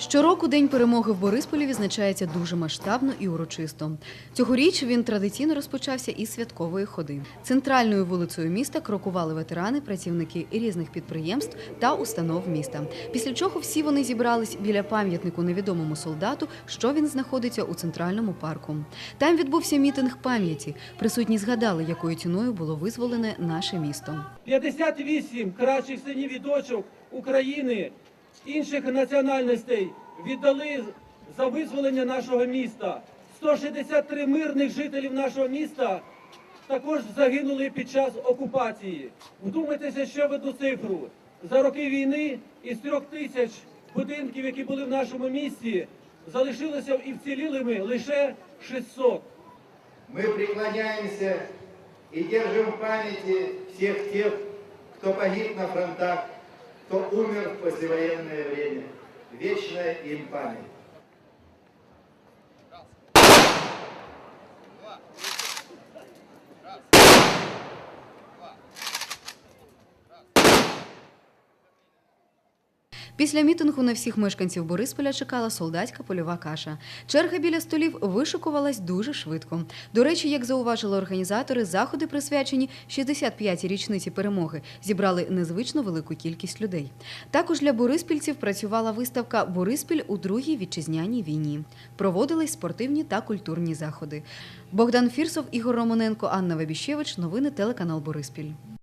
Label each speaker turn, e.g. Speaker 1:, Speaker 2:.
Speaker 1: Щороку День перемоги в Борисполі відзначається дуже масштабно і урочисто. Цьогоріч він традиційно розпочався із святкової ходи. Центральною вулицею міста крокували ветерани, працівники різних підприємств та установ міста. Після чого всі вони зібрались біля пам'ятнику невідомому солдату, що він знаходиться у центральному парку. Там відбувся мітинг пам'яті. Присутні згадали, якою ціною було визволене наше місто.
Speaker 2: 58 кращих синів і дочок України інших національностей віддали за визволення нашого міста. 163 мирних жителів нашого міста також загинули під час окупації. Вдумайтеся ще в одну цифру. За роки війни із трьох тисяч будинків, які були в нашому місті, залишилося і вцілілими лише 600.
Speaker 3: Мы преклоняемся и держим в памяти всех тех, кто погиб на фронтах, кто умер в послевоенное время. Вечная им память.
Speaker 1: Після мітингу на всіх мешканців Борисполя чекала солдатська польова каша. Черга біля столів вишикувалась дуже швидко. До речі, як зауважили організатори, заходи присвячені 65-й річниці перемоги, зібрали незвично велику кількість людей. Також для бориспільців працювала виставка Бориспіль у другій вітчизняній війні. Проводились спортивні та культурні заходи. Богдан Фірсов, Ігор Романенко, Анна Вебіщевич. Новини телеканал Бориспіль.